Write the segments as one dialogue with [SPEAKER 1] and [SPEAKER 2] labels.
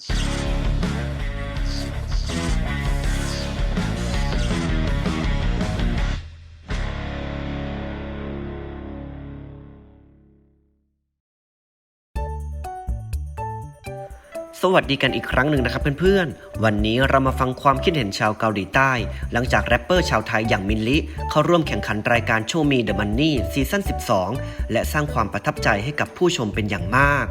[SPEAKER 1] สวัสดีกันอีกครั้งหนึ่งนะครับเพื่อนๆ วันนี้เรามาฟังความคิดเห็นชาวเกาหลีใต้ หลังจากแรปเปอร์ชาวไทยอย่างมินลิ เข้าร่วมแข่งขันรายการโชว์มีเดอะมันนี่ซีซั่น 12 และสร้างความประทับใจให้กับผู้ชมเป็นอย่างมาก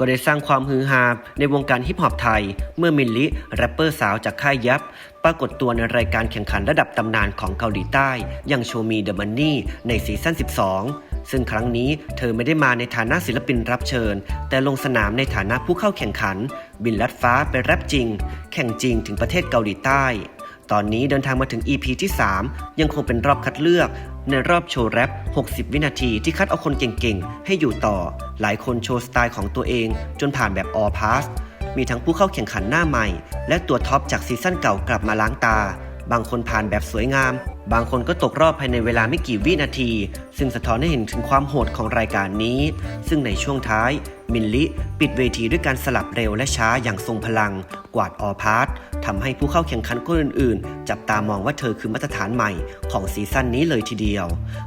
[SPEAKER 1] ก็ได้สร้างความฮือฮาในวงการฮิปฮอปไทย เมื่อมิลลิแรปเปอร์สาวจากค่ายยับ ปรากฏตัวในรายการแข่งขันระดับตำนานของเกาหลีใต้อย่างโชมีเดอะมันนี่ในซีซั่น 12 ซึ่งครั้งนี้เธอไม่ได้มาในฐานะศิลปินรับเชิญ แต่ลงสนามในฐานะผู้เข้าแข่งขัน บินลัดฟ้าไปแรปจริง แข่งจริงถึงประเทศเกาหลีใต้ ตอนนี้เดินทางมาถึง EP ที่ 3 ยังคงเป็นรอบคัดเลือก ในรอบโชว์แรป 60 วินาทีที่คัดเอาคนเก่งๆ ให้อยู่ต่อ หลายคนโชว์สไตล์ของตัวเอง จนผ่านแบบ all pass มีทั้งผู้เข้าแข่งขันหน้าใหม่ และตัวท็อปจากซีซั่นเก่ากลับมาล้างตา บางคนผ่านแบบสวยงาม บางคนก็ตกรอบภายในเวลาไม่กี่วินาที ซึ่งสะท้อนให้เห็นถึงความโหดของรายการนี้ ซึ่งในช่วงท้าย มินลิ ปิดเวทีด้วยการสลับเร็วและช้าอย่างทรงพลัง กวาดออพาร์ททำให้ผู้เข้าแข่งขันคนอื่นๆ จับตามองว่าเธอคือมาตรฐานใหม่ของซีซั่นนี้เลยทีเดียว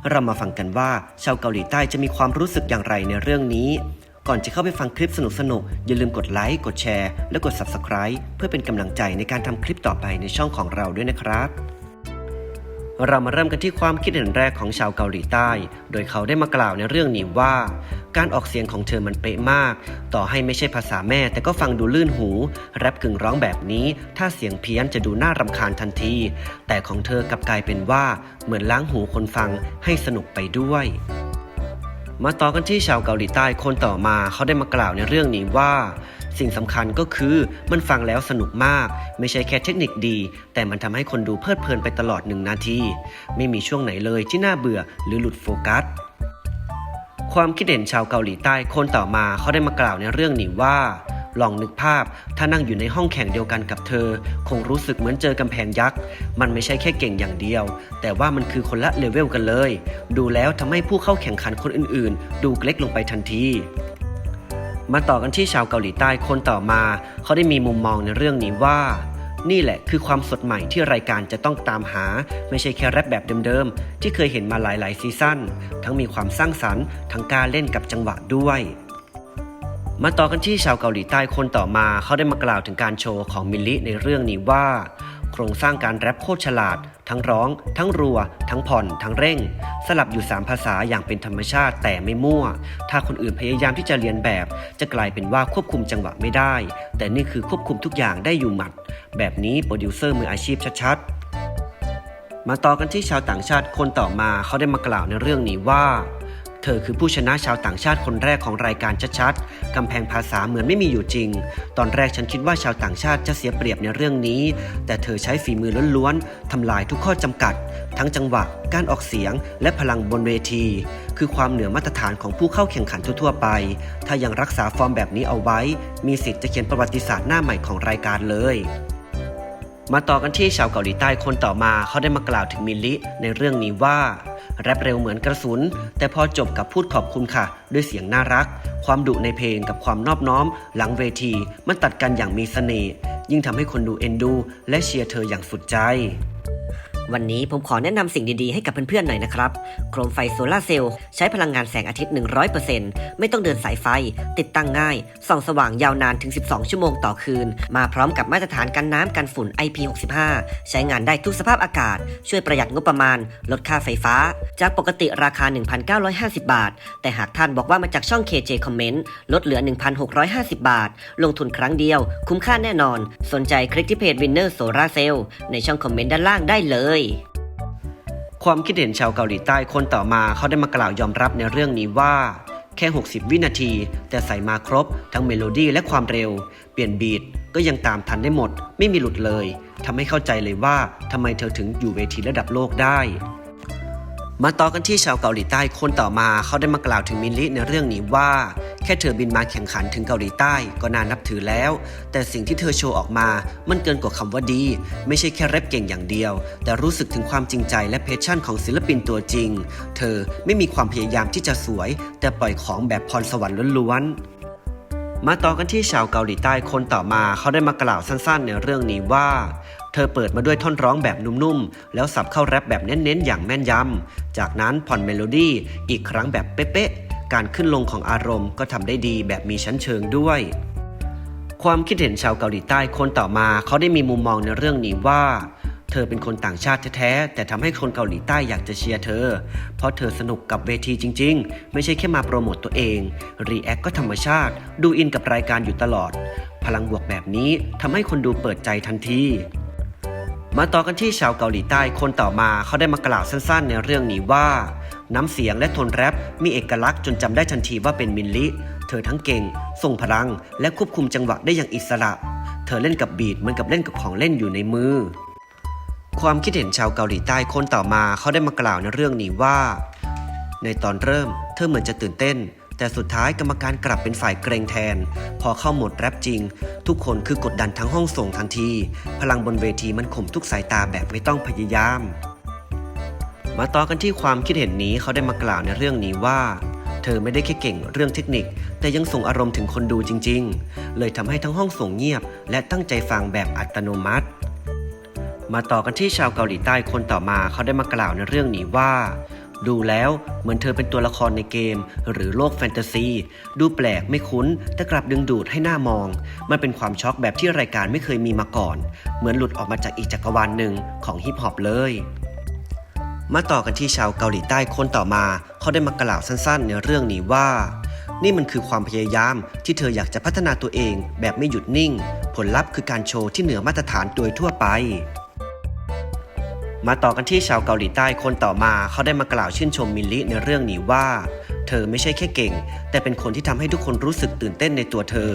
[SPEAKER 1] เรามาฟังกันว่าชาวเกาหลีใต้จะมีความรู้สึกอย่างไรในเรื่องนี้ ก่อนจะเข้าไปฟังคลิปสนุกๆ อย่าลืมกดไลค์ กดแชร์ และกด Subscribe เพื่อเป็นกำลังใจในการทำคลิปต่อไปในช่องของเราด้วยนะครับ เรามาเริ่มกันที่ความคิดเห็นแรกของชาวเกาหลีใต้ โดยเขาได้มากล่าวในเรื่องนี้ว่า การออกเสียงของเธอมันเป๊ะมาก ต่อให้ไม่ใช่ภาษาแม่แต่ก็ฟังดูลื่นหู แรปกึ่งร้องแบบนี้ ถ้าเสียงเพี้ยนจะดูน่ารำคาญทันที แต่ของเธอกลับกลายเป็นว่า เหมือนล้างหูคนฟังให้สนุกไปด้วย มาต่อกันที่ชาวเกาหลีใต้คนต่อมาเขาได้มากล่าวในเรื่องนี้ว่า สิ่งสำคัญก็คือมันฟังแล้วสนุกมาก ไม่ใช่แค่เทคนิคดี แต่มันทำให้คนดูเพลิดเพลินไปตลอดหนึ่งนาที ไม่มีช่วงไหนเลยที่น่าเบื่อหรือหลุดโฟกัสความคิดเห็นชาวเกาหลีใต้คนต่อมาเขาได้มากล่าวในเรื่องนี้ว่า ลองนึกภาพ ถ้านั่งอยู่ในห้องแข่งเดียวกันกับเธอ คงรู้สึกเหมือนเจอกำแพงยักษ์ มันไม่ใช่แค่เก่งอย่างเดียว แต่ว่ามันคือคนละเลเวลกันเลย ดูแล้วทำให้ผู้เข้าแข่งขันคนอื่นๆ ดูเล็กลงไปทันทีมาต่อกันที่ชาวเกาหลีใต้คนต่อมา เขาได้มีมุมมองในเรื่องนี้ว่า นี่แหละคือความสดใหม่ที่รายการจะต้องตามหา ไม่ใช่แค่แรปแบบเดิมๆ ที่เคยเห็นมาหลายๆซีซั่นทั้งมีความสร้างสรรค์ทั้งการเล่นกับจังหวะด้วย มาต่อกันที่ชาวเกาหลีใต้คนต่อมาเขาได้มากล่าวถึงการโชว์ของมิลลิในเรื่องนี้ว่า โครงสร้างการแรปโคตรฉลาด ทั้งร้อง ทั้งรัว ทั้งผ่อน ทั้งเร่ง สลับอยู่ 3 ภาษาอย่างเป็นธรรมชาติแต่ไม่มั่ว ถ้าคนอื่นพยายามที่จะเรียนแบบ จะกลายเป็นว่าควบคุมจังหวะไม่ได้ แต่นี่คือควบคุมทุกอย่างได้อยู่หมัด แบบนี้โปรดิวเซอร์มืออาชีพชัดๆมาต่อกันที่ชาวต่างชาติคนต่อมาเขาได้มากล่าวในเรื่องนี้ว่า เธอคือผู้ชนะชาวต่างชาติคนแรกของรายการชัดๆ กำแพงภาษาเหมือนไม่มีอยู่จริง ตอนแรกฉันคิดว่าชาวต่างชาติจะเสียเปรียบในเรื่องนี้ แต่เธอใช้ฝีมือล้วนๆ ทำลายทุกข้อจำกัด ทั้งจังหวะ การออกเสียง และพลังบนเวที คือความเหนือมาตรฐานของผู้เข้าแข่งขันทั่วๆไป ถ้ายังรักษาฟอร์มแบบนี้เอาไว้ มีสิทธิ์จะเขียนประวัติศาสตร์หน้าใหม่ของรายการเลยมาต่อกันที่ชาวเกาหลีใต้คนต่อมาเขาได้มากล่าวถึงมิลลิในเรื่องนี้ว่า แรปเร็วเหมือนกระสุน แต่พอจบกับพูดขอบคุณค่ะ ด้วยเสียงน่ารัก ความดุในเพลงกับความนอบน้อม หลังเวทีมันตัดกันอย่างมีเสน่ห์ยิ่งทำให้คนดูเอ็นดู และเชียร์เธออย่างสุดใจ
[SPEAKER 2] วันนี้ผมขอแนะนำสิ่งดีๆให้กับเพื่อนๆหน่อยนะครับ โคมไฟโซลาเซลล์ใช้พลังงานแสงอาทิตย์ 100%ไม่ต้องเดินสายไฟ ติดตั้งง่าย ส่องสว่างยาวนานถึง 12 ชั่วโมงต่อคืน มาพร้อมกับมาตรฐานกันน้ำกันฝุ่น IP65 ใช้งานได้ทุกสภาพอากาศ ช่วยประหยัดงบประมาณ ลดค่าไฟฟ้า จากปกติราคา 1,950 บาท แต่หากท่านบอกว่ามาจากช่อง KJ Comment ลดเหลือ 1,650 บาท ลงทุนครั้งเดียว คุ้มค่าแน่นอน สนใจคลิกที่เพจ Winner Solar Cell ในช่องคอมเมนต์ด้านล่างได้เลย
[SPEAKER 1] ความคิดเห็นชาวเกาหลีใต้คนต่อมาเขาได้มากล่าวยอมรับในเรื่องนี้ว่า แค่ 60 วินาที แต่ใส่มาครบ ทั้งเมโลดี้และความเร็ว เปลี่ยนบีทก็ยังตามทันได้หมด ไม่มีหลุดเลยทำให้เข้าใจเลยว่าทำไมเธอถึงอยู่เวทีระดับโลกได้ มาต่อกันที่ชาวเกาหลีใต้คนต่อมาเขาได้มากล่าวถึงมินลิในเรื่องนี้ว่า แค่เธอบินมาแข่งขันถึงเกาหลีใต้ก็น่านับถือแล้ว แต่สิ่งที่เธอโชว์ออกมามันเกินกว่าคำว่าดี ไม่ใช่แค่แรปเก่งอย่างเดียว แต่รู้สึกถึงความจริงใจและเพชชั่นของศิลปินตัวจริง เธอไม่มีความพยายามที่จะสวย แต่ปล่อยของแบบพรสวรรค์ล้วนๆ มาต่อกันที่ชาวเกาหลีใต้คนต่อมาเขาได้มากล่าวสั้นๆ ในเรื่องนี้ว่า เธอเปิดมาด้วยท่อนร้องแบบนุ่มๆ แล้วสับเข้าแรปแบบเน้นๆ อย่างแม่นยำ จากนั้นผ่อนเมโลดี้อีกครั้งแบบเป๊ะๆ การขึ้นลงของอารมณ์ก็ทำได้ดีแบบมีชั้นเชิงด้วย ความคิดเห็นชาวเกาหลีใต้คนต่อมาเขาได้มีมุมมองในเรื่องนี้ว่า เธอเป็นคนต่างชาติแท้ๆ แต่ทำให้คนเกาหลีใต้อยากจะเชียร์เธอ เพราะเธอสนุกกับเวทีจริงๆ ไม่ใช่แค่มาโปรโมตตัวเอง รีแอคก็ธรรมชาติ ดูอินกับรายการอยู่ตลอด พลังบวกแบบนี้ทำให้คนดูเปิดใจทันทีมาต่อกันที่ชาวเกาหลีใต้คนต่อมาเขาได้มากล่าวสั้นๆ ในเรื่องนี้ว่า น้ำเสียงและโทนแรปมีเอกลักษณ์จนจำได้ทันทีว่าเป็นมินลิ เธอทั้งเก่งส่งพลัง และควบคุมจังหวะได้อย่างอิสระ เธอเล่นกับบีทเหมือนกับเล่นกับของเล่นอยู่ในมือ ความคิดเห็นชาวเกาหลีใต้คนต่อมาเขาได้มากล่าวในเรื่องนี้ว่า ในตอนเริ่มเธอเหมือนจะตื่นเต้น แต่สุดท้ายกรรมการกลับเป็นฝ่ายเกรงแทน พอเข้าหมดแรปจริง ทุกคนคือกดดันทั้งห้องส่งทันที พลังบนเวทีมันข่มทุกสายตาแบบไม่ต้องพยายาม มาต่อกันที่ความคิดเห็นนี้เขาได้มากล่าวในเรื่องนี้ว่าเธอไม่ได้แค่เก่งเรื่องเทคนิค แต่ยังส่งอารมณ์ถึงคนดูจริง ๆ เลยทำให้ทั้งห้องส่งเงียบ และตั้งใจฟังแบบอัตโนมัติ มาต่อกันที่ชาวเกาหลีใต้คนต่อมาเขาได้มากล่าวในเรื่องนี้ว่า ดูแล้วเหมือนเธอเป็นตัวละครในเกม หรือโลกแฟนตาซี ดูแปลกไม่คุ้น แต่กลับดึงดูดให้หน้ามอง มันเป็นความช็อกแบบที่รายการไม่เคยมีมาก่อน เหมือนหลุดออกมาจากอีกจักรวาลหนึ่งของฮิปฮอปเลยมาต่อกันที่ชาวเกาหลีใต้คนต่อมา เขาได้มากล่าวสั้นๆ ในเรื่องนี้ว่า นี่มันคือความพยายามที่เธออยากจะพัฒนาตัวเองแบบไม่หยุดนิ่ง ผลลัพธ์คือการโชว์ที่เหนือมาตรฐานโดยทั่วไป มาต่อกันที่ชาวเกาหลีใต้คนต่อมาเขาได้มากล่าวชื่นชมมิลลิในเรื่องนี้ว่า เธอไม่ใช่แค่เก่ง แต่เป็นคนที่ทำให้ทุกคนรู้สึกตื่นเต้นในตัวเธอ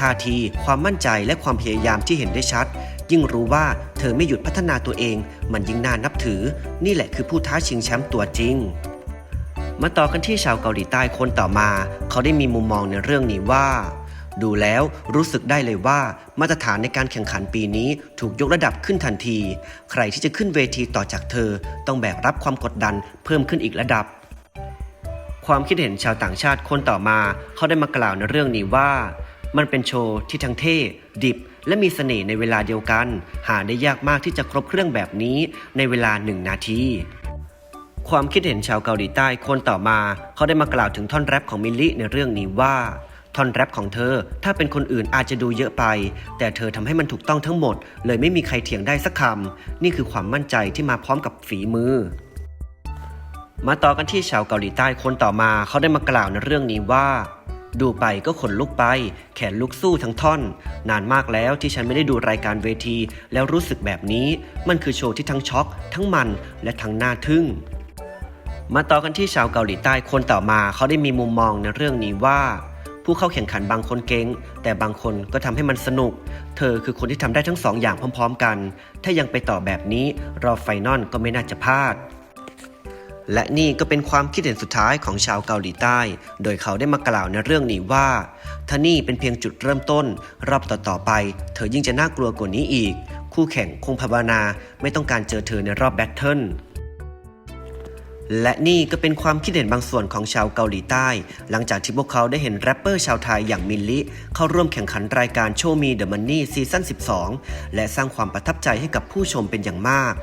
[SPEAKER 1] ท่าทีความมั่นใจและความพยายามที่เห็นได้ชัด ยิ่งรู้ว่าเธอไม่หยุดพัฒนาตัวเอง มันยิ่งน่านับถือ นี่แหละคือผู้ท้าชิงแชมป์ตัวจริงมาต่อกันที่ชาวเกาหลีใต้คนต่อมา เขาได้มีมุมมองในเรื่องนี้ว่า ดูแล้วรู้สึกได้เลยว่ามาตรฐานในการแข่งขันปีนี้ถูกยกระดับขึ้นทันที ใครที่จะขึ้นเวทีต่อจากเธอ ต้องแบกรับความกดดันเพิ่มขึ้นอีกระดับ ความคิดเห็นชาวต่างชาติคนต่อมา เขาได้มากล่าวในเรื่องนี้ว่า มันเป็นโชว์ที่ทั้งเท่ดิบและมีเสน่ห์ในเวลาเดียวกัน หาได้ยากมากที่จะครบเครื่องแบบนี้ในเวลาหนึ่งนาทีความคิดเห็นชาวเกาหลีใต้คนต่อมา เขาได้มากล่าวถึงท่อนแรปของมิลลิในเรื่องนี้ว่า ท่อนแรปของเธอ ถ้าเป็นคนอื่นอาจจะดูเยอะไป แต่เธอทำให้มันถูกต้องทั้งหมด เลยไม่มีใครเถียงได้สักคำ นี่คือความมั่นใจที่มาพร้อมกับฝีมือ มาต่อกันที่ชาวเกาหลีใต้คนต่อมาเขาได้มากล่าวในเรื่องนี้ว่า ดูไปก็ขนลุกไป แขนลุกสู้ทั้งท่อน นานมากแล้วที่ฉันไม่ได้ดูรายการเวที แล้วรู้สึกแบบนี้ มันคือโชว์ที่ทั้งช็อก ทั้งมันและทั้งน่าทึ่ง มาต่อกันที่ชาวเกาหลีใต้คนต่อมาเขาได้มีมุมมองในเรื่องนี้ว่า ผู้เข้าแข่งขันบางคนเก่งแต่บางคนก็ทำให้มันสนุก เธอคือคนที่ทำได้ทั้งสองอย่างพร้อม ๆ กัน ถ้ายังไปต่อแบบนี้รอบไฟนอลก็ไม่น่าจะพลาด และนี่ก็เป็นความคิดเห็นสุดท้ายของชาวเกาหลีใต้ โดยเขาได้มากล่าวในเรื่องนี้ว่าถ้านี่เป็นเพียงจุดเริ่มต้น รอบต่อๆไป เธอยิ่งจะน่ากลัวกว่านี้อีก คู่แข่งคงภาวนาไม่ต้องการเจอเธอในรอบแบทเทิล และนี่ก็เป็นความคิดเห็นบางส่วนของชาวเกาหลีใต้ หลังจากที่พวกเขาได้เห็นแรปเปอร์ชาวไทยอย่างมิลลิเข้าร่วมแข่งขันรายการโชว์มีเดอะมันนี่ซีซั่น12 และสร้างความประทับใจให้กับผู้ชมเป็นอย่างมาก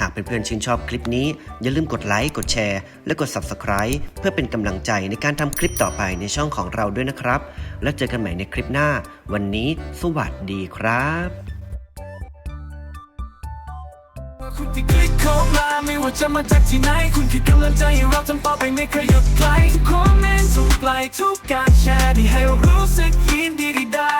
[SPEAKER 1] หากเพื่อนๆชื่นชอบคลิปนี้ อย่าลืมกดไลค์กดแชร์ และกด Subscribe เพื่อเป็นกำลังใจในการทำคลิปต่อไปในช่องของเราด้วยนะครับ แล้วเจอกันใหม่ในคลิปหน้า วันนี้ สวัสดีครับ
[SPEAKER 3] ไม่ว่าจะมาจากที่ไหน คุณคือกำลังใจให้เราทำต่อไปไม่เคยหยุดไกลทุกคอมเมนต์ทุกไลค์ทุกการแชร์ที่ให้เรารู้สึกยินดีได้